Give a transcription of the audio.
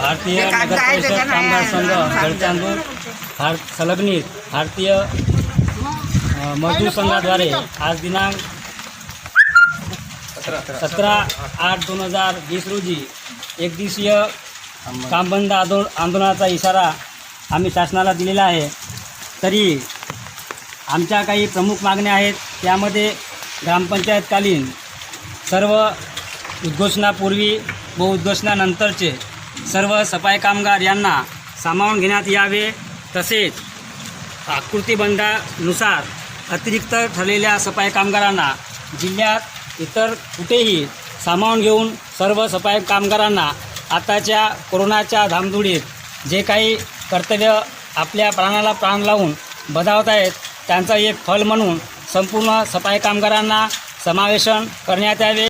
भारतीय नगर परिषद कामगार संघ गडचांदूर भार संलग्नित भारतीय मजदूर संघाद्वारे आज दिनांक सतरा आठ दोन हजार वीस रोजी एक दिवसीय काम बंद आंदोल आंदोलनाचा इशारा आम्ही शासनाला दिलेला आहे. तरी आमच्या काही प्रमुख मागण्या आहेत त्यामध्ये ग्रामपंचायतकालीन सर्व उद्घोषणापूर्वी व उद्घोषणानंतरचे सर्व सफाई कामगार यांना सामावून घेण्यात यावे. तसेच आकृतीबंधानुसार अतिरिक्त ठरलेल्या सफाई कामगारांना जिल्ह्यात इतर कुठेही सामावून घेऊन सर्व सफाई कामगारांना आताच्या कोरोनाच्या धामधुडीत जे काही कर्तव्य आपल्या प्राणाला प्राण लावून बजावत आहेत त्यांचा एक फल म्हणून संपूर्ण सफाई कामगारांना समावेशन करण्यात यावे.